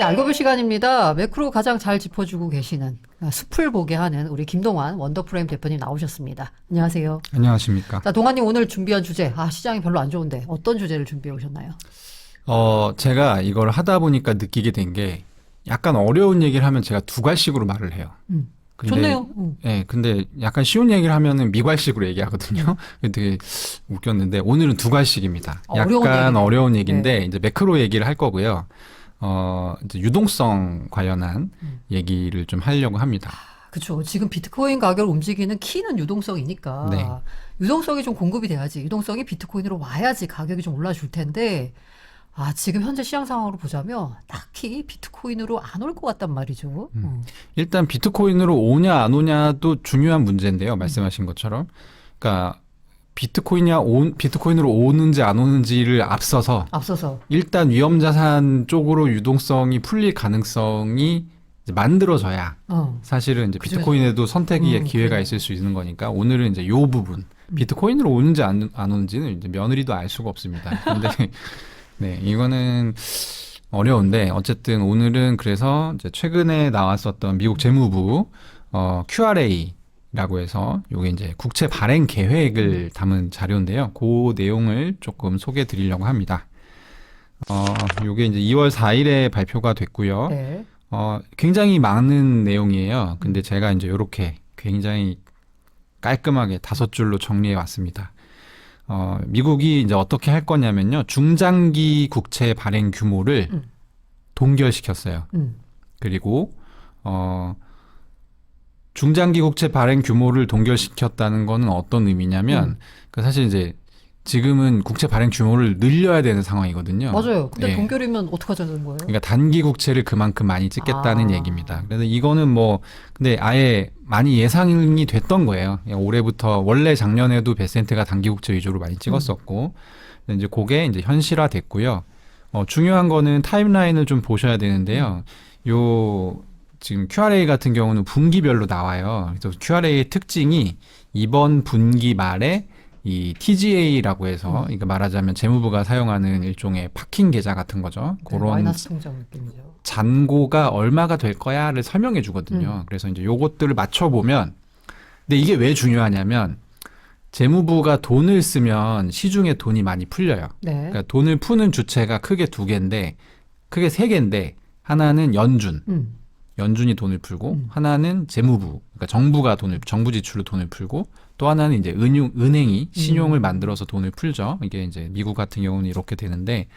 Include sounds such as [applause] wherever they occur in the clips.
네, 알고 볼 시간입니다. 매크로 가장 잘 짚어주고 계시는 아, 숲을 보게 하는 우리 김동완 원더프레임 대표님 나오셨습니다. 안녕하세요. 안녕하십니까. 자, 동환님 오늘 준비한 주제, 아, 시장이 별로 안 좋은데 어떤 주제를 준비해 오셨나요? 어, 제가 이걸 하다 보니까 느끼게 된 게 약간 어려운 얘기를 하면 제가 두괄식으로 말을 해요. 음. 근데, 좋네요. 음. 예, 근데 약간 쉬운 얘기를 하면은 미괄식으로 얘기하거든요. [laughs] 되게 웃겼는데 오늘은 두괄식입니다. 어려운 약간 얘기네요. 어려운 얘기인데 이제 매크로 얘기를 할 거고요. 어, 이제 유동성 관련한 음. 얘기를 좀 하려고 합니다. 그렇죠. 지금 비트코인 가격을 움직이는 키는 유동성이니까 네. 유동성이 좀 공급이 돼야지 유동성이 비트코인으로 와야지 가격이 좀 올라줄 텐데 아 지금 현재 시장 상황으로 보자면 딱히 비트코인으로 안 올 것 같단 말이죠. 음. 일단 비트코인으로 오냐 안 오냐도 중요한 문제인데요. 말씀하신 것처럼. 그러니까 비트코인이 온 비트코인으로 오는지 안 오는지를 앞서서 앞서서 일단 위험 자산 쪽으로 유동성이 풀릴 가능성이 이제 만들어져야 어. 사실은 이제 그죠. 비트코인에도 선택의 음, 기회가 그래요. 있을 수 있는 거니까 오늘은 이제 요 부분 비트코인으로 오는지 안, 안 오는지는 이제 며느리도 알 수가 없습니다. 근데 [laughs] 네 이거는 어려운데 어쨌든 오늘은 그래서 이제 최근에 나왔었던 미국 재무부 어, QRA 라고 해서 요게 이제 국채 발행 계획을 담은 자료인데요. 그 내용을 조금 소개해 드리려고 합니다. 어, 요게 이제 2월 4일에 발표가 됐고요. 네. 어, 굉장히 많은 내용이에요. 근데 제가 이제 이렇게 굉장히 깔끔하게 다섯 줄로 정리해 왔습니다. 어, 미국이 이제 어떻게 할 거냐면요. 중장기 국채 발행 규모를 음. 동결시켰어요. 음. 그리고 어, 중장기 국채 발행 규모를 동결시켰다는 거는 어떤 의미냐면 음. 그 사실 이제 지금은 국채 발행 규모를 늘려야 되는 상황이거든요. 맞아요. 근데 네. 동결이면 어떡하자는 거예요? 그러니까 단기 국채를 그만큼 많이 찍겠다는 아. 얘기입니다. 그래서 이거는 뭐 근데 아예 많이 예상이 됐던 거예요. 그냥 올해부터 원래 작년에도 베센트가 단기 국채 위주로 많이 찍었었고 근데 이제 그게 이제 현실화 됐고요. 어, 중요한 거는 타임라인을 좀 보셔야 되는데요. 요 지금 QRA 같은 경우는 분기별로 나와요. 그래서 QRA의 특징이 이번 분기 말에 이 TGA라고 해서 그러니까 말하자면 재무부가 사용하는 일종의 파킹 계좌 같은 거죠. 네, 그런 마이너스 통장 느낌이죠. 잔고가 얼마가 될 거야를 설명해 주거든요. 그래서 이제 요것들을 맞춰 보면 근데 이게 왜 중요하냐면 재무부가 돈을 쓰면 시중에 돈이 많이 풀려요. 네. 그러니까 돈을 푸는 주체가 크게 두 개인데 크게 세 개인데 하나는 연준, 음. 연준이 돈을 풀고 음. 하나는 재무부, 그러니까 정부가 돈을 정부 지출로 돈을 풀고 또 하나는 이제 은용 은행이 신용을 음. 만들어서 돈을 풀죠. 이게 이제 미국 같은 경우는 이렇게 되는데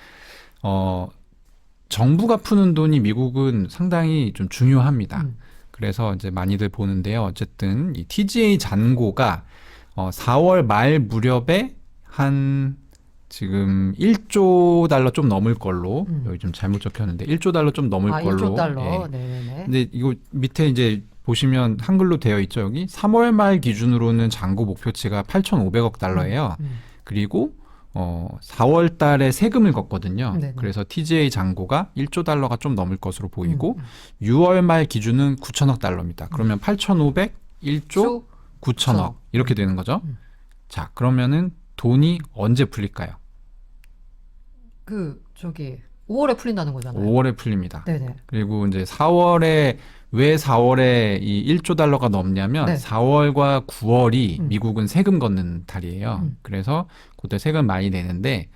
어 정부가 푸는 돈이 미국은 상당히 좀 중요합니다. 음. 그래서 이제 많이들 보는데요. 어쨌든 이 TGA 잔고가 어 4월 말 무렵에 한 지금 1조 달러 좀 넘을 걸로 음. 여기 좀 잘못 적혔는데 1조 달러 좀 넘을 아, 걸로 1조 달러. 예. 네네네. 근데 이거 밑에 이제 보시면 한글로 되어 있죠 여기 3월 말 기준으로는 잔고 목표치가 8,500억 달러예요. 음. 그리고 어 4월 달에 세금을 걷거든요. 네네. 그래서 TGA 잔고가 1조 달러가 좀 넘을 것으로 보이고 음. 6월 말 기준은 9천억 달러입니다. 그러면 8,500, 1조, 조? 9천억 이렇게 되는 거죠. 음. 자 그러면은 돈이 언제 풀릴까요? 그 저기 5월에 풀린다는 거잖아요. 5월에 풀립니다. 네네. 그리고 이제 4월에 왜 4월에 이 1조 달러가 넘냐면 네. 4월과 9월이 음. 미국은 세금 걷는 달이에요. 음. 그래서 그때 세금 많이 내는데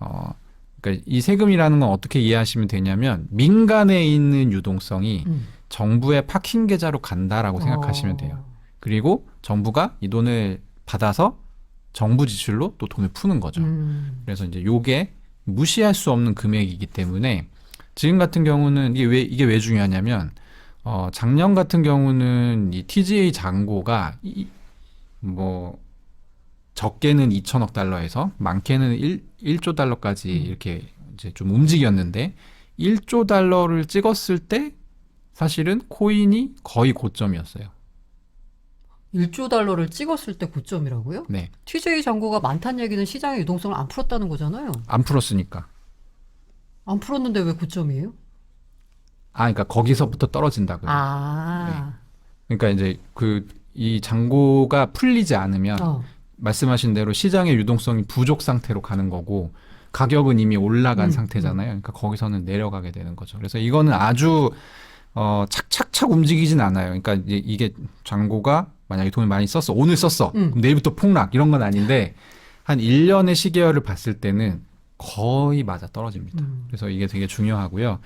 어 그러니까 이 세금이라는 건 어떻게 이해하시면 되냐면 민간에 있는 유동성이 음. 정부의 파킹 계좌로 간다라고 생각하시면 어. 돼요. 그리고 정부가 이 돈을 받아서 정부 지출로 또 돈을 푸는 거죠. 음. 그래서 이제 요게 무시할 수 없는 금액이기 때문에 지금 같은 경우는 이게 왜 이게 왜 중요하냐면 어 작년 같은 경우는 이 TGA 잔고가 이, 뭐 적게는 2천억 달러에서 많게는 1, 1조 달러까지 음. 이렇게 이제 좀 움직였는데 1조 달러를 찍었을 때 사실은 코인이 거의 고점이었어요. 1조 달러를 찍었을 때 고점이라고요? 네. TJ 잔고가 많다는 얘기는 시장의 유동성을 안 풀었다는 거잖아요. 안 풀었으니까. 안 풀었는데 왜 고점이에요? 아, 그러니까 거기서부터 떨어진다고요. 아. 그러니까 이제 그 이 잔고가 풀리지 않으면 어. 말씀하신 대로 시장의 유동성이 부족 상태로 가는 거고 가격은 이미 올라간 음, 상태잖아요. 그러니까 거기서는 내려가게 되는 거죠. 그래서 이거는 아주 어 착착착 움직이진 않아요. 그러니까 이게 잔고가 만약에 돈을 많이 썼어. 오늘 썼어. 음. 그럼 내일부터 폭락 이런 건 아닌데 한 1년의 시계열을 봤을 때는 거의 맞아 떨어집니다. 음. 그래서 이게 되게 중요하고요.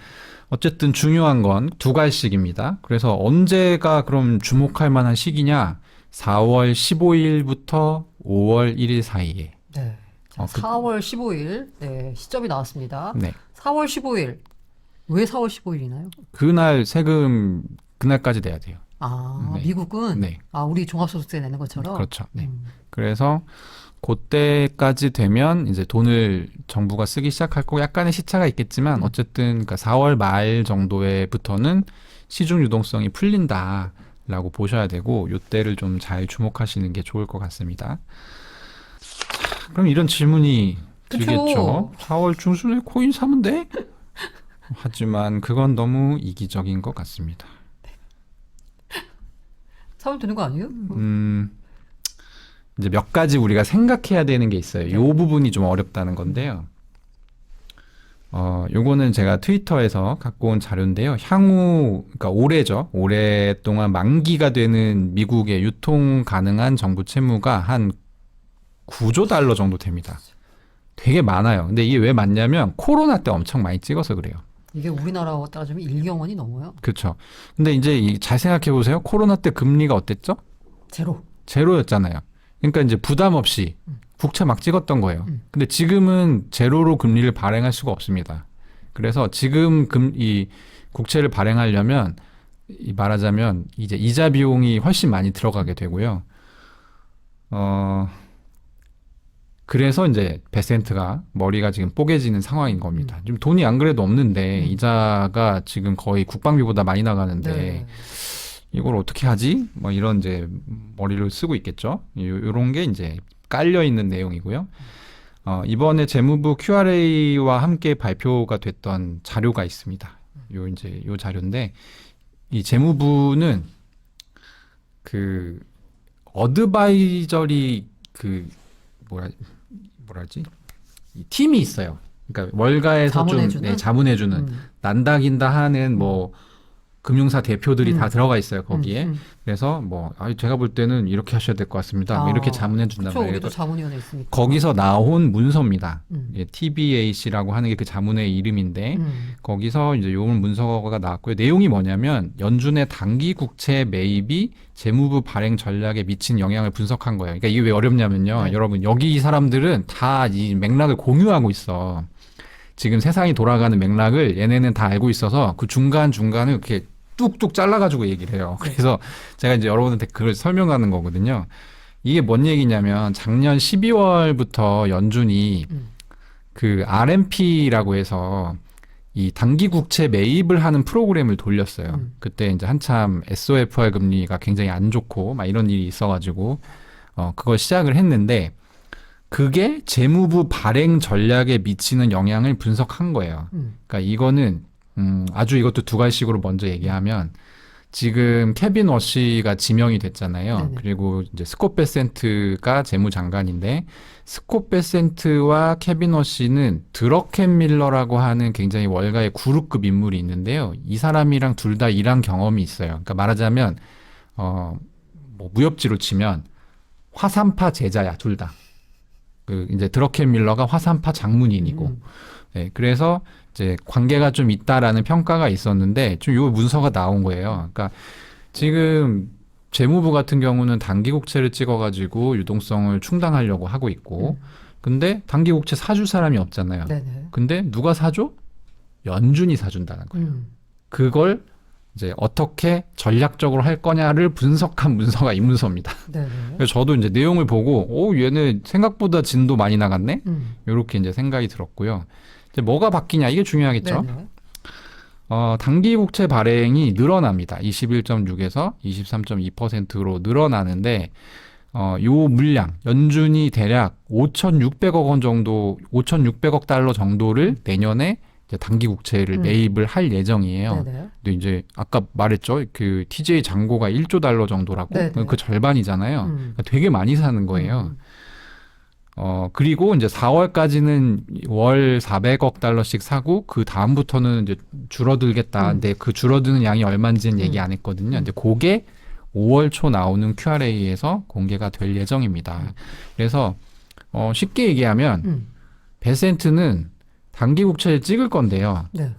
어쨌든 중요한 건 두 갈씩입니다. 그래서 언제가 그럼 주목할 만한 시기냐? 4월 15일부터 5월 1일 사이에. 네. 자, 어, 그- 4월 15일 네, 시점이 나왔습니다. 네. 4월 15일 왜 4월 15일이나요? 그날 세금 그날까지 내야 돼요. 아 네. 미국은 네. 아 우리 종합소득세 내는 것처럼 그렇죠. 네. 음. 그래서 그때까지 되면 이제 돈을 정부가 쓰기 시작할 거고 약간의 시차가 있겠지만 음. 어쨌든 그러니까 4월 말 정도에부터는 시중 유동성이 풀린다라고 보셔야 되고 요때를 좀 잘 주목하시는 게 좋을 것 같습니다. 자, 그럼 이런 질문이 그쵸. 들겠죠. 4월 중순에 코인 사면 돼? 하지만 그건 너무 이기적인 것 같습니다. 사면 되는 거 아니에요? 음, 이제 몇 가지 우리가 생각해야 되는 게 있어요. 요 부분이 좀 어렵다는 건데요. 어, 요거는 제가 트위터에서 갖고 온 자료인데요. 향후, 그러니까 올해죠. 오랫동안 만기가 되는 미국의 유통 가능한 정부 채무가 한 9조 달러 정도 됩니다. 되게 많아요. 근데 이게 왜 많냐면 코로나 때 엄청 많이 찍어서 그래요. 이게 우리나라와 따지면 1경 원이 넘어요. 그렇죠. 근데 이제 이- 잘 생각해 보세요. 코로나 때 금리가 어땠죠? 제로. 제로였잖아요. 그러니까 이제 부담 없이 음. 국채 막 찍었던 거예요. 음. 근데 지금은 제로로 금리를 발행할 수가 없습니다. 그래서 지금 금, 이 국채를 발행하려면 이 말하자면 이제 이자 비용이 훨씬 많이 들어가게 되고요. 어, 그래서 이제 베센트가 머리가 지금 뽀개지는 상황인 겁니다. 지금 돈이 안 그래도 없는데 음. 이자가 지금 거의 국방비보다 많이 나가는데 네. 이걸 어떻게 하지? 뭐 이런 이제 머리를 쓰고 있겠죠. 요, 요런 게 이제 깔려 있는 내용이고요. 어, 이번에 재무부 Q&A와 함께 발표가 됐던 자료가 있습니다. 요 이제 요 자료인데 이 재무부는 그 어드바이저리 그 뭐라 뭐라지? 이 팀이 있어요. 그러니까 월가에서 좀 자문해주는? 네, 자문해주는 음. 난다긴다 하는 뭐 금융사 대표들이 음. 다 들어가 있어요 거기에. 음, 음. 그래서 뭐 아, 제가 볼 때는 이렇게 하셔야 될 것 같습니다. 뭐 아, 이렇게 자문해 준단 그쵸, 말이에요. 우리도 자문위원회 있으니까. 거기서 나온 문서입니다. 음. 예, TBAC라고 하는 게 그 자문의 이름인데 음. 거기서 이제 요 문서가 나왔고요. 내용이 뭐냐면 연준의 단기 국채 매입이 재무부 발행 전략에 미친 영향을 분석한 거예요. 그러니까 이게 왜 어렵냐면요. 네. 여러분 여기 이 사람들은 다 이 맥락을 공유하고 있어. 지금 세상이 돌아가는 맥락을 얘네는 다 알고 있어서 그 중간 중간을 이렇게 뚝뚝 잘라가지고 얘기를 해요. 네. 그래서 제가 이제 여러분한테 그걸 설명하는 거거든요. 이게 뭔 얘기냐면 작년 12월부터 연준이 음. 그 RMP라고 해서 이 단기 국채 매입을 하는 프로그램을 돌렸어요. 음. 그때 이제 한참 SOFR 금리가 굉장히 안 좋고 막 이런 일이 있어가지고 어 그걸 시작을 했는데 그게 재무부 발행 전략에 미치는 영향을 분석한 거예요. 음. 그러니까 이거는 음, 아주 이것도 두 가지식으로 먼저 얘기하면 지금 케빈 워시가 지명이 됐잖아요. 네네. 그리고 이제 스콧 베센트가 재무장관인데 스콧 베센트와 케빈 워시는 드러켄 밀러라고 하는 굉장히 월가의 구루급 인물이 있는데요. 이 사람이랑 둘 다 일한 경험이 있어요. 그러니까 말하자면 어, 뭐 무협지로 치면 화산파 제자야 둘 다. 그 이제 드러켄 밀러가 화산파 장문인이고 음. 네, 그래서 이제 관계가 좀 있다라는 평가가 있었는데 좀 요 문서가 나온 거예요. 그러니까 지금 재무부 같은 경우는 단기 국채를 찍어가지고 유동성을 충당하려고 하고 있고, 근데 단기 국채 사줄 사람이 없잖아요. 네네. 근데 누가 사줘? 연준이 사준다는 거예요. 음. 그걸 이제 어떻게 전략적으로 할 거냐를 분석한 문서가 이 문서입니다. 그래서 저도 이제 내용을 보고, 오, 얘네 생각보다 진도 많이 나갔네? 음. 이렇게 이제 생각이 들었고요. 이제 뭐가 바뀌냐 이게 중요하겠죠. 네네. 어, 단기 국채 발행이 늘어납니다. 21.6에서 23.2%로 늘어나는데 어, 요 물량 연준이 대략 5,600억 원 정도, 5,600억 달러 정도를 내년에 이제 단기 국채를 음. 매입을 할 예정이에요. 네네. 근데 이제 아까 말했죠. 그 TJ 잔고가 1조 달러 정도라고. 네네. 그 절반이잖아요. 음. 그러니까 되게 많이 사는 거예요. 음. 어, 그리고 이제 4월까지는 월 400억 달러씩 사고 그 다음부터는 이제 줄어들겠다. 음. 근데 그 줄어드는 양이 얼마인지는 얘기 음. 안 했거든요. 근데 그게 5월 초 나오는 QRA에서 공개가 될 예정입니다. 그래서 어, 쉽게 얘기하면 음. 베센트는 단기 국채를 찍을 건데요. 네.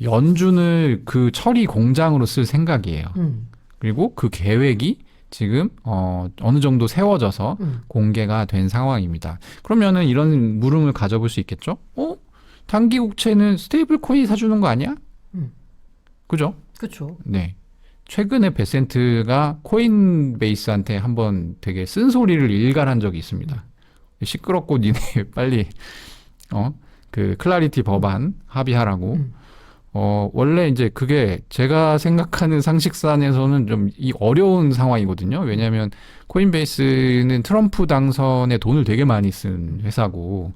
연준을 그 처리 공장으로 쓸 생각이에요. 음. 그리고 그 계획이 지금 어, 어느 정도 세워져서 음. 공개가 된 상황입니다. 그러면은 이런 물음을 가져볼 수 있겠죠? 어? 단기 국채는 스테이블 코인이 사주는 거 아니야? 음. 그죠? 그렇죠. 네. 최근에 베센트가 코인베이스한테 한번 되게 쓴소리를 일갈한 적이 있습니다. 시끄럽고 니네 [laughs] 빨리 어? 그 클라리티 법안 합의하라고. 음. 어, 원래 이제 그게 제가 생각하는 상식선에서는 좀 이 어려운 상황이거든요. 왜냐하면 코인베이스는 트럼프 당선에 돈을 되게 많이 쓴 회사고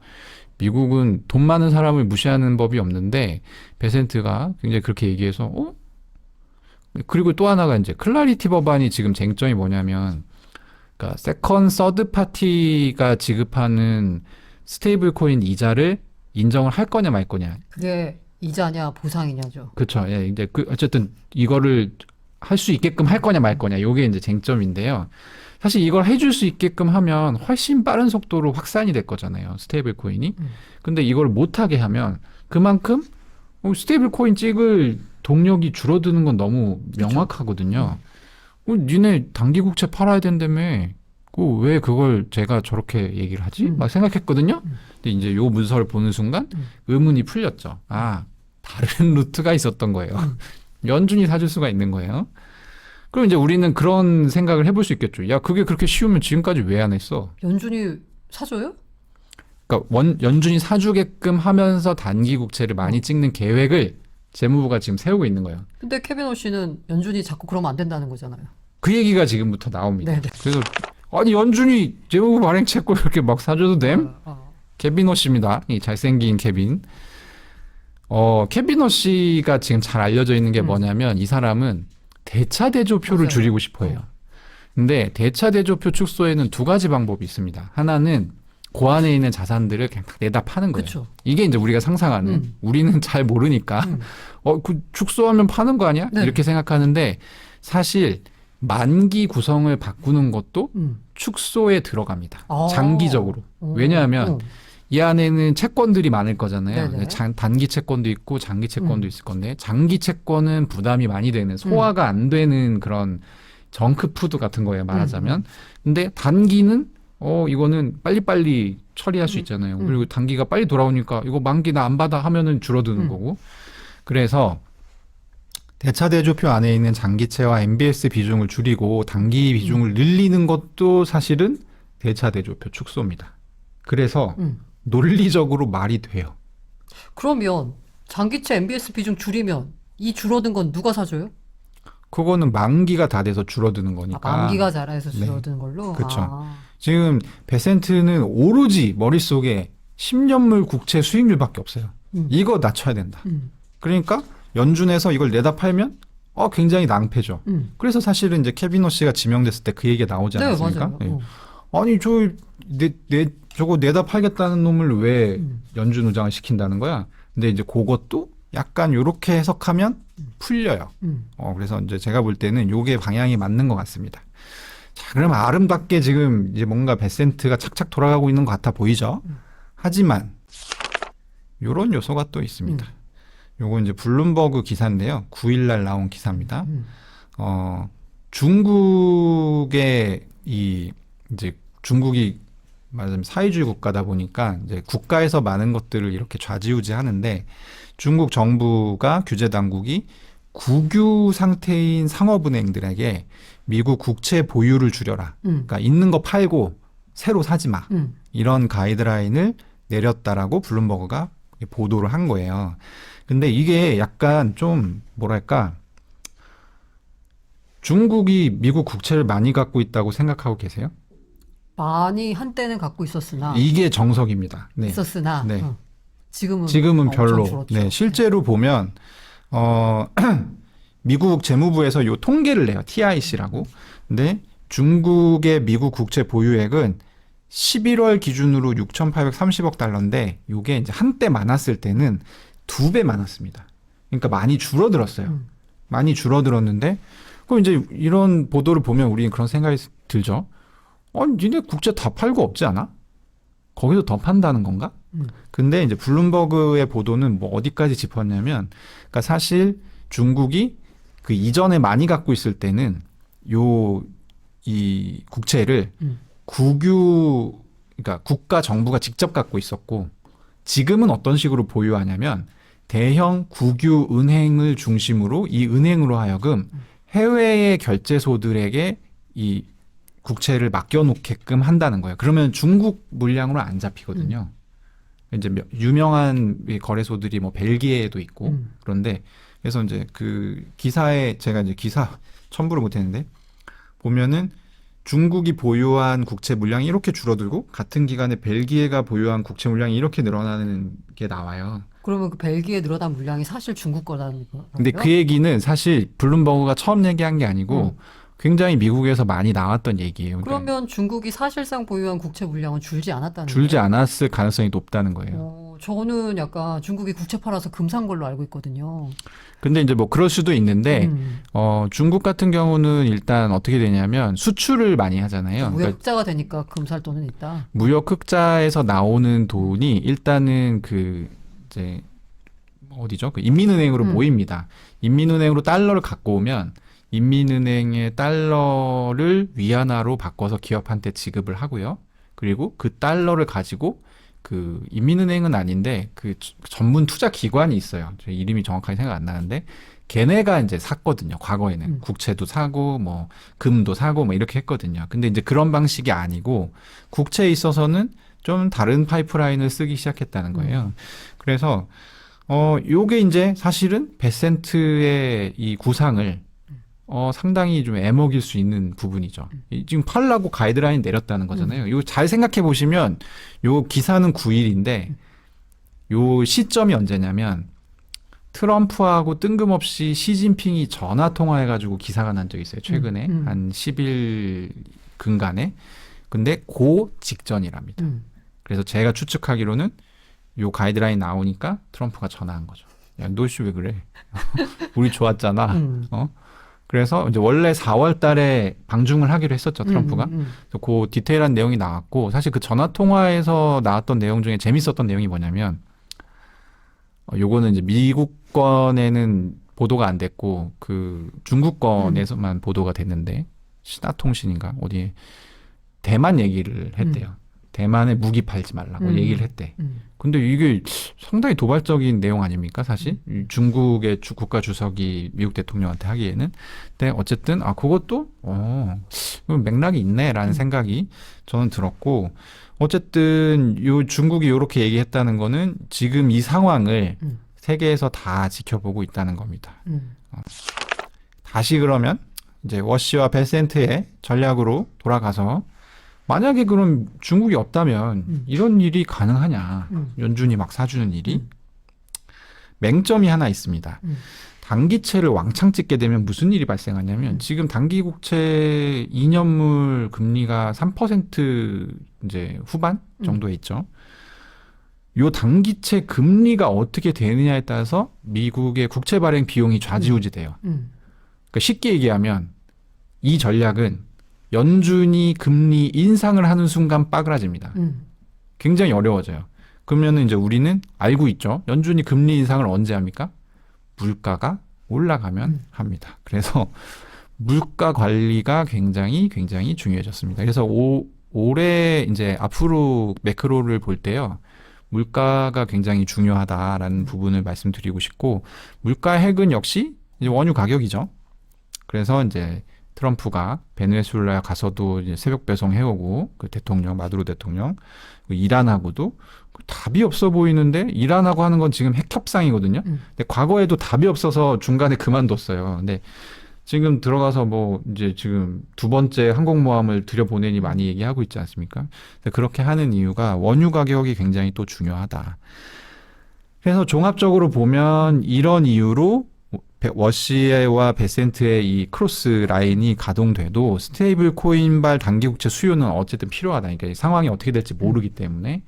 미국은 돈 많은 사람을 무시하는 법이 없는데 베센트가 굉장히 그렇게 얘기해서 어? 그리고 또 하나가 이제 클라리티 법안이 지금 쟁점이 뭐냐면 그러니까 세컨 서드 파티가 지급하는 스테이블 코인 이자를 인정을 할 거냐 말 거냐 그게 이자냐 보상이냐죠. 그렇죠. 예, 이제 그 어쨌든 이거를 할 수 있게끔 할 거냐 말 거냐 요게 이제 쟁점인데요. 사실 이걸 해줄 수 있게끔 하면 훨씬 빠른 속도로 확산이 될 거잖아요. 스테이블 코인이. 음. 근데 이걸 못하게 하면 그만큼 어, 스테이블 코인 찍을 동력이 줄어드는 건 너무 명확하거든요. 어, 니네 단기 국채 팔아야 된다며. 그왜 그걸 제가 저렇게 얘기를 하지? 음. 막 생각했거든요. 음. 근데 이제 요 문서를 보는 순간 음. 의문이 풀렸죠. 아, 다른 [laughs] 루트가 있었던 거예요. 음. [laughs] 연준이 사줄 수가 있는 거예요. 그럼 이제 우리는 그런 생각을 해볼 수 있겠죠. 야, 그게 그렇게 쉬우면 지금까지 왜 안 했어? 연준이 사줘요? 그러니까 원, 연준이 사주게끔 하면서 단기 국채를 많이 찍는 계획을 재무부가 지금 세우고 있는 거예요. 근데 케빈 씨는 연준이 자꾸 그러면 안 된다는 거잖아요. 그 얘기가 지금부터 나옵니다. 네네. 그래서 아니 연준이 재무부 발행 채권 이렇게 막 사줘도 됨? 어, 어. 케비노 씨입니다. 이 잘생긴 케빈. 어, 케비노 씨가 지금 잘 알려져 있는 게 음. 뭐냐면 이 사람은 대차 대조표를 맞아요. 줄이고 싶어 해요. 근데 대차 대조표 축소에는 두 가지 방법이 있습니다. 하나는 고 안에 있는 자산들을 그냥 다 내다 파는 거예요. 그렇죠. 이게 이제 우리가 상상하는 음. 우리는 잘 모르니까 음. [laughs] 어, 그 축소하면 파는 거 아니야? 네. 이렇게 생각하는데 사실 만기 구성을 바꾸는 것도 음. 축소에 들어갑니다. 아. 장기적으로. 어. 왜냐하면 어. 이 안에는 채권들이 많을 거잖아요. 장- 단기 채권도 있고 장기 채권도 음. 있을 건데 장기 채권은 부담이 많이 되는 소화가 안 되는 그런 정크 푸드 같은 거예요. 말하자면. 음. 근데 단기는 어 이거는 빨리빨리 처리할 수 음. 있잖아요. 음. 그리고 단기가 빨리 돌아오니까 이거 만기 나 안 받아 하면은 줄어드는 음. 거고. 그래서 대차 대조표 안에 있는 장기채와 MBS 비중을 줄이고 단기 비중을 늘리는 것도 사실은 대차 대조표 축소입니다. 그래서 음. 논리적으로 말이 돼요. 그러면 장기채 MBS 비중 줄이면 이 줄어든 건 누가 사줘요? 그거는 만기가 다 돼서 줄어드는 거니까. 아, 만기가 자라해서 네. 줄어드는 걸로. 그쵸. 아. 지금 베센트는 오로지 머릿속에 10년물 국채 수익률밖에 없어요. 음. 이거 낮춰야 된다. 음. 그러니까 연준에서 이걸 내다 팔면 어 굉장히 낭패죠. 음. 그래서 사실은 이제 케비노 씨가 지명됐을 때 그 얘기가 나오지 네, 않았습니까? 맞아요. 네. 어. 아니 저 내, 내 저거 내다 팔겠다는 놈을 왜 음. 연준 의장을 시킨다는 거야? 근데 이제 그것도 약간 요렇게 해석하면 풀려요. 음. 어, 그래서 이제 제가 볼 때는 요게 방향이 맞는 것 같습니다. 자, 그럼 아름답게 지금 이제 뭔가 베센트가 착착 돌아가고 있는 것 같아 보이죠? 음. 하지만 요런 요소가 또 있습니다. 요거 이제 블룸버그 기사인데요. 9일날 나온 기사입니다. 음. 어, 중국의 이 이제 중국이 말하자면 사회주의 국가다 보니까 이제 국가에서 많은 것들을 이렇게 좌지우지 하는데 중국 정부가 규제 당국이 국유 상태인 상업은행들에게 미국 국채 보유를 줄여라. 음. 그러니까 있는 거 팔고 새로 사지 마. 음. 이런 가이드라인을 내렸다라고 블룸버그가 보도를 한 거예요. 근데 이게 약간 좀 뭐랄까 중국이 미국 국채를 많이 갖고 있다고 생각하고 계세요? 많이 한때는 갖고 있었으나 이게 정석입니다. 네. 있었으나 네. 어. 지금은 지금은 별로. 줄었죠. 네, 실제로 보면 어 [clears throat] 미국 재무부에서 요 통계를 내요. TIC라고. 근데 중국의 미국 국채 보유액은 11월 기준으로 6,830억 달러인데 요게 이제 한때 많았을 때는 두 배 많았습니다. 그러니까 많이 줄어들었어요. 음. 많이 줄어들었는데 그럼 이제 이런 보도를 보면 우리는 그런 생각이 들죠. 어, 니네 국제 다 팔고 없지 않아? 거기서 더 판다는 건가? 음. 근데 이제 블룸버그의 보도는 뭐 어디까지 짚었냐면, 그러니까 사실 중국이 그 이전에 많이 갖고 있을 때는 요 이 국채를 음. 국유, 그러니까 국가 정부가 직접 갖고 있었고, 지금은 어떤 식으로 보유하냐면 대형 국유 은행을 중심으로 이 은행으로 하여금 해외의 결제소들에게 이 국채를 맡겨놓게끔 한다는 거예요. 그러면 중국 물량으로 안 잡히거든요. 이제 몇- 유명한 이 거래소들이 뭐 벨기에에도 있고 음. 그런데 그래서 이제 그 기사에 제가 이제 기사 [laughs] 첨부를 못했는데 보면은 중국이 보유한 국채 물량이 이렇게 줄어들고 같은 기간에 벨기에가 보유한 국채 물량이 이렇게 늘어나는 게 나와요. 그러면 그 벨기에 늘어난 물량이 사실 중국 거라는 거. 근데 그 얘기는 사실 블룸버그가 처음 얘기한 게 아니고 굉장히 미국에서 많이 나왔던 얘기예요. 그러니까 그러면 중국이 사실상 보유한 국채 물량은 줄지 않았다는 줄지 거예요? 않았을 가능성이 높다는 거예요. 어, 저는 약간 중국이 국채 팔아서 금산 걸로 알고 있거든요. 근데 이제 뭐 그럴 수도 있는데 음. 어, 중국 같은 경우는 일단 어떻게 되냐면 수출을 많이 하잖아요. 그러니까 무역자가 되니까 금살 돈은 있다. 무역 흑자에서 나오는 돈이 일단은 그 이제 어디죠? 그 인민은행으로 음. 모입니다. 인민은행으로 달러를 갖고 오면 인민은행의 달러를 위안화로 바꿔서 기업한테 지급을 하고요. 그리고 그 달러를 가지고 그 인민은행은 아닌데 그 전문 투자 기관이 있어요. 제 이름이 정확하게 생각 안 나는데 걔네가 이제 샀거든요. 과거에는 음. 국채도 사고 뭐 금도 사고 뭐 이렇게 했거든요. 근데 이제 그런 방식이 아니고 국채에 있어서는 좀 다른 파이프라인을 쓰기 시작했다는 거예요. 그래서 어 요게 이제 사실은 베센트의 이 구상을 어 상당히 좀 애먹일 수 있는 부분이죠. 이 지금 팔라고 가이드라인 내렸다는 거잖아요. 이거 잘 생각해 보시면 요 기사는 9일인데 요 시점이 언제냐면 트럼프하고 뜬금없이 시진핑이 전화 통화해 가지고 기사가 난 적이 있어요. 최근에 음, 음. 한 10일 근간에. 근데 그 직전이랍니다. 음. 그래서 제가 추측하기로는 요 가이드라인 나오니까 트럼프가 전화한 거죠. 야, 너 씨 왜 그래? [laughs] 우리 좋았잖아. 음. 어? 그래서 이제 원래 4월 달에 방중을 하기로 했었죠, 트럼프가. 음, 음, 그래서 그 디테일한 내용이 나왔고 사실 그 전화 통화에서 나왔던 내용 중에 재밌었던 내용이 뭐냐면 어, 요거는 이제 미국권에는 보도가 안 됐고 그 중국권에서만 보도가 됐는데 신화통신인가 어디에 대만 얘기를 했대요. 대만에 무기 팔지 말라고 음. 얘기를 했대. 음. 근데 이게 상당히 도발적인 내용 아닙니까, 사실? 이 중국의 주- 국가 주석이 미국 대통령한테 하기에는. 근데 어쨌든, 아, 그것도, 어, 맥락이 있네라는 음. 생각이 저는 들었고, 어쨌든, 요 중국이 이렇게 얘기했다는 거는 지금 이 상황을 음. 세계에서 다 지켜보고 있다는 겁니다. 음. 다시 그러면, 이제 워시와 베센트의 전략으로 돌아가서, 만약에 그럼 중국이 없다면 음. 이런 일이 가능하냐. 음. 연준이 막 사주는 일이 음. 맹점이 하나 있습니다. 음. 단기채를 왕창 찍게 되면 무슨 일이 발생하냐면 음. 지금 단기 국채 2년물 금리가 3% 이제 후반 음. 정도에 있죠. 요 단기채 금리가 어떻게 되느냐에 따라서 미국의 국채 발행 비용이 좌지우지돼요. 음. 그러니까 쉽게 얘기하면 이 전략은 연준이 금리 인상을 하는 순간 빠그라집니다. 음. 굉장히 어려워져요. 그러면은 이제 우리는 알고 있죠. 연준이 금리 인상을 언제 합니까? 물가가 올라가면 음. 합니다. 그래서 물가 관리가 굉장히 굉장히 중요해졌습니다. 그래서 오, 올해 이제 앞으로 매크로를 볼 때요. 물가가 굉장히 중요하다라는 부분을 말씀드리고 싶고 물가 핵은 역시 이제 원유 가격이죠. 그래서 이제 트럼프가 베네수엘라 가서도 새벽 배송 해오고 그 대통령 마두로 대통령 그 이란하고도 그 답이 없어 보이는데 이란하고 하는 건 지금 핵 협상이거든요. 음. 근데 과거에도 답이 없어서 중간에 그만뒀어요. 근데 지금 들어가서 뭐 이제 지금 두 번째 항공모함을 들여보내니 많이 얘기하고 있지 않습니까? 근데 그렇게 하는 이유가 원유 가격이 굉장히 또 중요하다. 그래서 종합적으로 보면 이런 이유로 베- 워시와 베센트의 이 크로스 라인이 가동돼도 스테이블 코인발 단기 국채 수요는 어쨌든 필요하다. 그러니까 이 상황이 어떻게 될지 모르기 때문에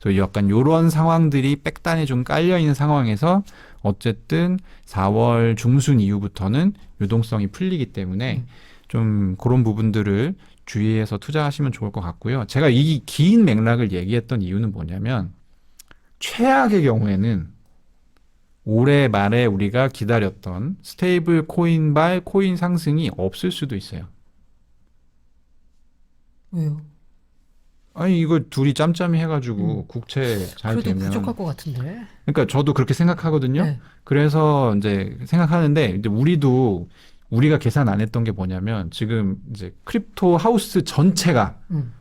그래서 약간 요런 상황들이 백단에 좀 깔려 있는 상황에서 어쨌든 4월 중순 이후부터는 유동성이 풀리기 때문에 음. 좀 그런 부분들을 주의해서 투자하시면 좋을 것 같고요. 제가 이 긴 맥락을 얘기했던 이유는 뭐냐면 최악의 경우에는 올해 말에 우리가 기다렸던 스테이블 코인발 코인 상승이 없을 수도 있어요. 왜요? 아니 이거 둘이 짬짬이 해가지고 국채 잘 그래도 되면 부족할 것 같은데. 그러니까 저도 그렇게 생각하거든요. 네. 그래서 이제 생각하는데 이제 우리도 우리가 계산 안 했던 게 뭐냐면 지금 이제 크립토 하우스 전체가 음.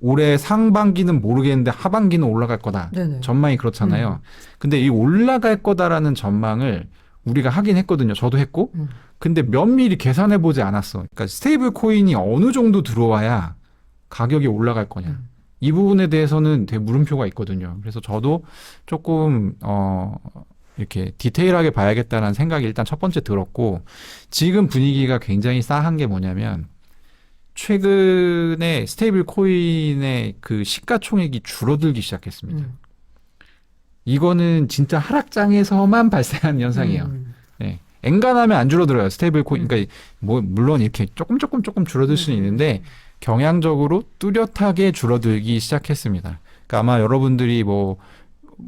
올해 상반기는 모르겠는데 하반기는 올라갈 거다. 네네. 전망이 그렇잖아요. 근데 이 올라갈 거다라는 전망을 우리가 하긴 했거든요. 저도 했고. 음. 근데 면밀히 계산해 보지 않았어. 그러니까 스테이블 코인이 어느 정도 들어와야 가격이 올라갈 거냐. 음. 이 부분에 대해서는 되게 물음표가 있거든요. 그래서 저도 조금 어 이렇게 디테일하게 봐야겠다는 생각이 일단 첫 번째 들었고 지금 분위기가 굉장히 싸한 게 뭐냐면 최근에 스테이블 코인의 그 시가총액이 줄어들기 시작했습니다. 음. 이거는 진짜 하락장에서만 [laughs] 발생한 현상이에요. 음. 예. 엔간하면 안 줄어들어요. 스테이블 코인. 음. 그러니까 뭐 물론 이렇게 조금 조금 조금 줄어들 수는 있는데 경향적으로 뚜렷하게 줄어들기 시작했습니다. 그러니까 아마 여러분들이 뭐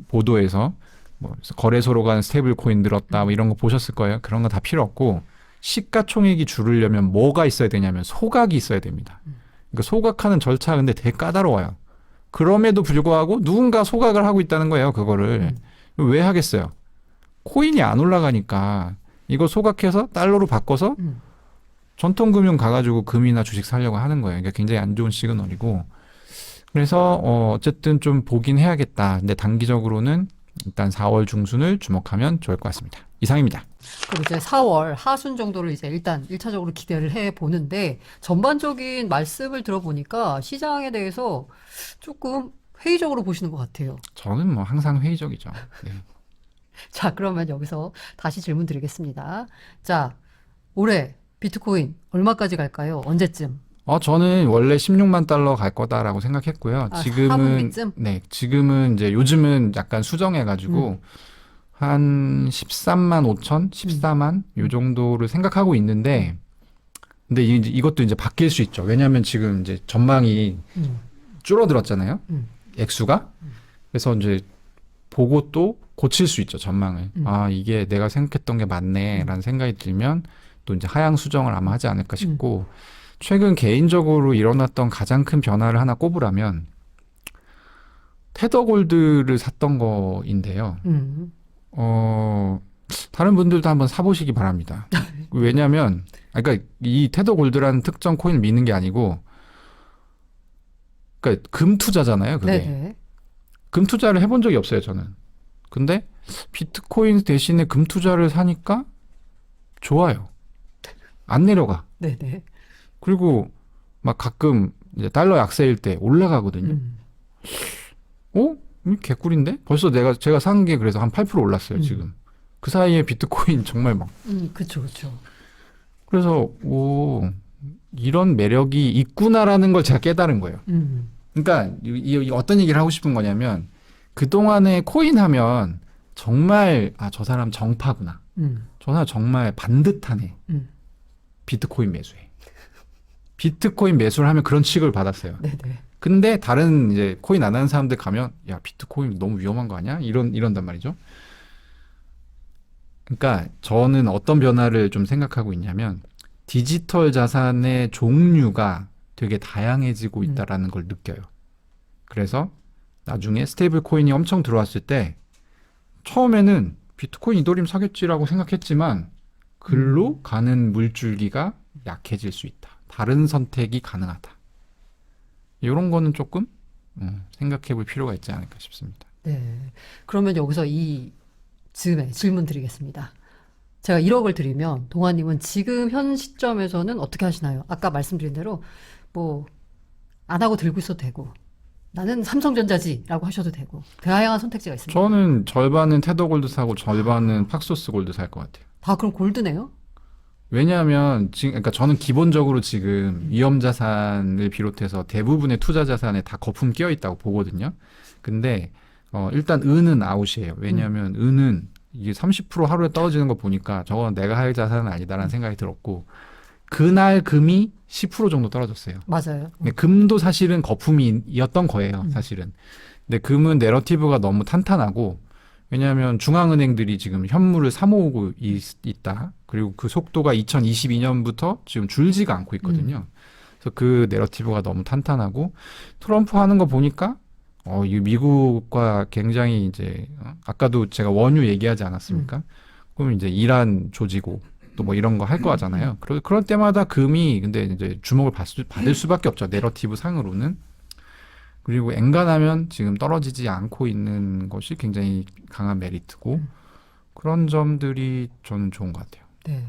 보도에서 뭐 거래소로 가는 스테이블 코인 늘었다 뭐 이런 거 보셨을 거예요. 그런 거 다 필요 없고 시가총액이 줄으려면 뭐가 있어야 되냐면 소각이 있어야 됩니다. 그러니까 소각하는 절차 근데 되게 까다로워요. 그럼에도 불구하고 누군가 소각을 하고 있다는 거예요. 그거를 왜 하겠어요? 코인이 안 올라가니까 이거 소각해서 달러로 바꿔서 음. 전통금융 가가지고 금이나 주식 사려고 하는 거예요. 그러니까 굉장히 안 좋은 시그널이고. 그래서 어 어쨌든 좀 보긴 해야겠다. 근데 단기적으로는 일단 4월 중순을 주목하면 좋을 것 같습니다. 이상입니다. 그리고 이제 4월 하순 정도를 이제 일단 1차적으로 기대를 해 보는데 전반적인 말씀을 들어보니까 시장에 대해서 조금 회의적으로 보시는 것 같아요. 저는 뭐 항상 회의적이죠. 네. [laughs] 자, 그러면 여기서 다시 질문 드리겠습니다. 자, 올해 비트코인 얼마까지 갈까요? 언제쯤? 어 저는 원래 16만 달러 갈 거다라고 생각했고요. 아, 지금은 하분기쯤? 네, 지금은 이제 요즘은 약간 수정해 가지고 한 13만 5천, 14만 요 정도를 생각하고 있는데 근데 이, 이것도 이제 바뀔 수 있죠. 왜냐하면 지금 이제 전망이 음. 줄어들었잖아요. 음. 액수가. 그래서 이제 보고 또 고칠 수 있죠. 전망을. 음. 아, 이게 내가 생각했던 게 맞네라는 생각이 들면 또 이제 하향 수정을 아마 하지 않을까 싶고 최근 개인적으로 일어났던 가장 큰 변화를 하나 꼽으라면 테더골드를 샀던 거인데요. 음. 어, 다른 분들도 한번 사보시기 바랍니다. [laughs] 왜냐면, 아, 그러니까 이 테더 골드라는 특정 코인을 믿는 게 아니고, 그러니까 금 투자잖아요, 그게. 네네. 금 투자를 해본 적이 없어요, 저는. 근데 비트코인 대신에 금 투자를 사니까 좋아요. 안 내려가. 네네. 그리고 막 가끔 이제 달러 약세일 때 올라가거든요. 음. 어? 이 개꿀인데? 벌써 내가 제가 산 게 그래서 한 8% 올랐어요, 음. 지금. 그 사이에 비트코인 [laughs] 정말 막 음, 그쵸, 그쵸. 그래서 오 이런 매력이 있구나라는 걸 제가 깨달은 거예요. 음. 그러니까 이, 이- 이 어떤 얘기를 하고 싶은 거냐면 그 동안에 코인 하면 정말 아 저 사람 정파구나. 음. 저 사람 정말 반듯하네. 음. 비트코인 매수해. 비트코인 매수를 하면 그런 취급을 받았어요. 네네. 근데 다른 이제 코인 안 하는 사람들 가면 야 비트코인 너무 위험한 거 아니야? 이런 이런단 말이죠. 그러니까 저는 어떤 변화를 좀 생각하고 있냐면 디지털 자산의 종류가 되게 다양해지고 음. 있다라는 걸 느껴요. 그래서 나중에 스테이블 코인이 엄청 들어왔을 때 처음에는 비트코인 이더리움 사겠지라고 생각했지만 글로 가는 물줄기가 약해질 수 있다. 다른 선택이 가능하다. 이런 거는 조금 음, 생각해 볼 필요가 있지 않을까 싶습니다. 네. 그러면 여기서 이 즈음에 질문 드리겠습니다. 제가 1억을 드리면 동아님은 지금 현 시점에서는 어떻게 하시나요? 아까 말씀드린 대로 뭐 안 하고 들고 있어도 되고 나는 삼성전자지라고 하셔도 되고 다양한 선택지가 있습니다. 저는 절반은 테더골드 사고 절반은 팍소스 골드 살 것 같아요. 다 그럼 골드네요? 왜냐하면 지금 그러니까 저는 기본적으로 지금 위험 자산을 비롯해서 대부분의 투자 자산에 다 거품 끼어 있다고 보거든요. 근데 어 일단 은은 아웃이에요. 왜냐하면 은은 이게 30% 하루에 떨어지는 거 보니까 저건 내가 할 자산은 아니다라는 생각이 들었고 그날 금이 10% 정도 떨어졌어요. 맞아요. 근데 금도 사실은 거품이었던 거예요, 음. 사실은. 근데 금은 내러티브가 너무 탄탄하고 왜냐하면 중앙은행들이 지금 현물을 사모으고 있, 다 그리고 그 속도가 2022년부터 지금 줄지가 않고 있거든요. 그래서 그 내러티브가 너무 탄탄하고 트럼프 하는 거 보니까 어, 이 미국과 굉장히 이제 어, 아까도 제가 원유 얘기하지 않았습니까? 그럼 이제 이란 조지고 또 뭐 이런 거 할 거 하잖아요. 그러, 그럴 때마다 금이 근데 이제 주목을 받, 수- 받을 수밖에 없죠. 내러티브 상으로는. 그리고 엔간하면 지금 떨어지지 않고 있는 것이 굉장히 강한 메리트고 그런 점들이 저는 좋은 것 같아요. 네.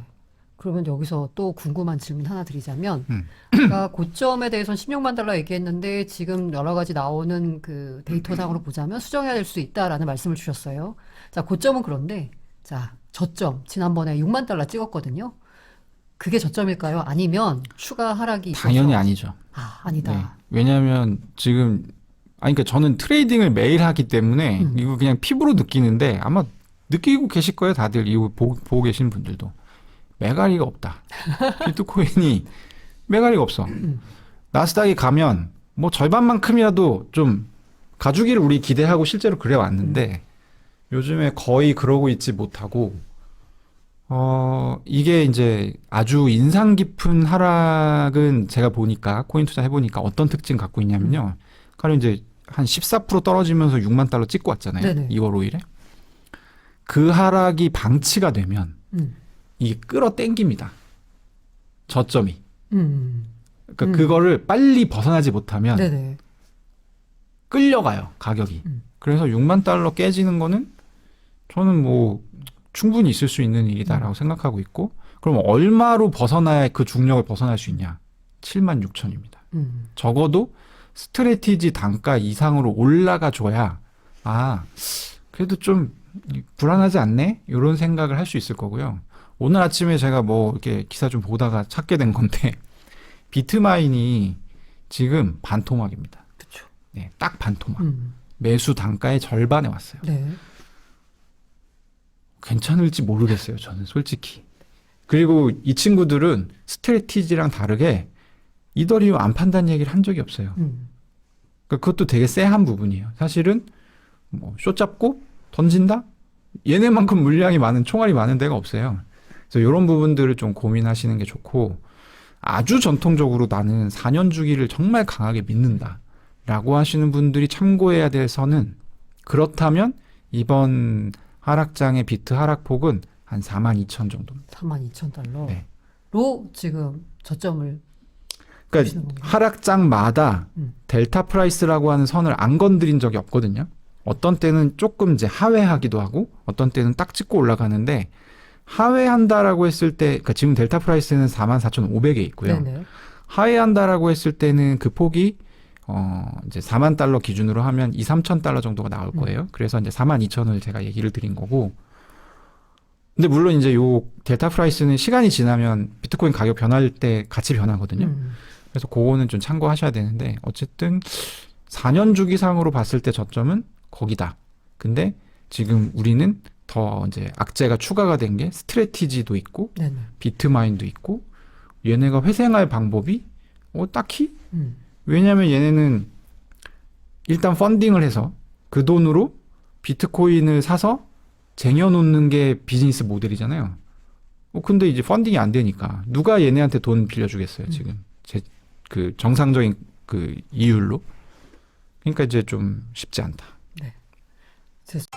그러면 여기서 또 궁금한 질문 하나 드리자면, 음. 아까 [coughs] 고점에 대해서는 16만 달러 얘기했는데 지금 여러 가지 나오는 그 데이터상으로 보자면 수정해야 될 수 있다라는 말씀을 주셨어요. 자, 고점은 그런데, 자, 저점 지난번에 6만 달러 찍었거든요. 그게 저점일까요? 아니면 추가 하락이 있어서? 당연히 아니죠. 아, 아니다. 네. 왜냐하면 지금 아니 그러니까 저는 트레이딩을 매일 하기 때문에 음. 이거 그냥 피부로 느끼는데 아마 느끼고 계실 거예요, 다들 이거 보, 보고 계신 분들도 매가리가 없다. 비트코인이 매가리가 없어. 음. 나스닥에 가면 뭐 절반만큼이라도 좀 가주기를 우리 기대하고 실제로 그래 왔는데 요즘에 거의 그러고 있지 못하고 어 이게 이제 아주 인상 깊은 하락은 제가 보니까 코인 투자 해보니까 어떤 특징 갖고 있냐면요. 가령 이제 한 14% 떨어지면서 6만 달러 찍고 왔잖아요. 네네. 2월 5일에 그 하락이 방치가 되면 음. 이게 끌어당깁니다. 저점이. 음. 그러니까 음. 그거를 빨리 벗어나지 못하면 네네. 끌려가요 가격이. 음. 그래서 6만 달러 깨지는 거는 저는 뭐 충분히 있을 수 있는 음. 일이다라고 생각하고 있고 그럼 얼마로 벗어나야 그 중력을 벗어날 수 있냐? 7만 6천입니다. 음. 적어도 스트레티지 단가 이상으로 올라가 줘야 아 그래도 좀 불안하지 않네 이런 생각을 할 수 있을 거고요. 오늘 아침에 제가 뭐 이렇게 기사 좀 보다가 찾게 된 건데 [laughs] 비트마인이 지금 반토막입니다. 그쵸. 네, 딱 반토막. 음. 매수 단가의 절반에 왔어요. 네. 괜찮을지 모르겠어요, 저는 솔직히. 그리고 이 친구들은 스트레티지랑 다르게 이더리움 안 판다는 얘기를 한 적이 없어요. 음. 그러니까 그것도 되게 쎄한 부분이에요. 사실은 뭐쇼 잡고 던진다? 얘네만큼 물량이 많은 총알이 많은 데가 없어요. 그래서 이런 부분들을 좀 고민하시는 게 좋고 아주 전통적으로 나는 4년 주기를 정말 강하게 믿는다 라고 하시는 분들이 참고해야 될 선은 그렇다면 이번 하락장의 비트 하락폭은 한 4만 2천 정도입니다. 4만 2천 달러로 네. 지금 저점을 그러니까. 하락장마다 음. 델타 프라이스라고 하는 선을 안 건드린 적이 없거든요. 어떤 때는 조금 이제 하회하기도 하고 어떤 때는 딱 찍고 올라가는데 하회한다라고 했을 때 그러니까 지금 델타 프라이스는 44,500에 있고요. 네네. 하회한다라고 했을 때는 그 폭이 어 이제 4만 달러 기준으로 하면 2, 3천 달러 정도가 나올 거예요. 그래서 이제 4만 2천을 제가 얘기를 드린 거고. 근데 물론 이제 요 델타 프라이스는 시간이 지나면 비트코인 가격 변할 때 같이 변하거든요. 음. 그래서 그거는 좀 참고하셔야 되는데 어쨌든 4년 주기상으로 봤을 때 저점은 거기다. 근데 지금 우리는 더 이제 악재가 추가가 된 게 스트레티지도 있고 네네. 비트마인도 있고 얘네가 회생할 방법이 어 딱히 음. 왜냐하면 얘네는 일단 펀딩을 해서 그 돈으로 비트코인을 사서 쟁여놓는 게 비즈니스 모델이잖아요. 어, 근데 이제 펀딩이 안 되니까 누가 얘네한테 돈 빌려주겠어요 지금 제그 정상적인 그 이율로. 그러니까 이제 좀 쉽지 않다. 그래서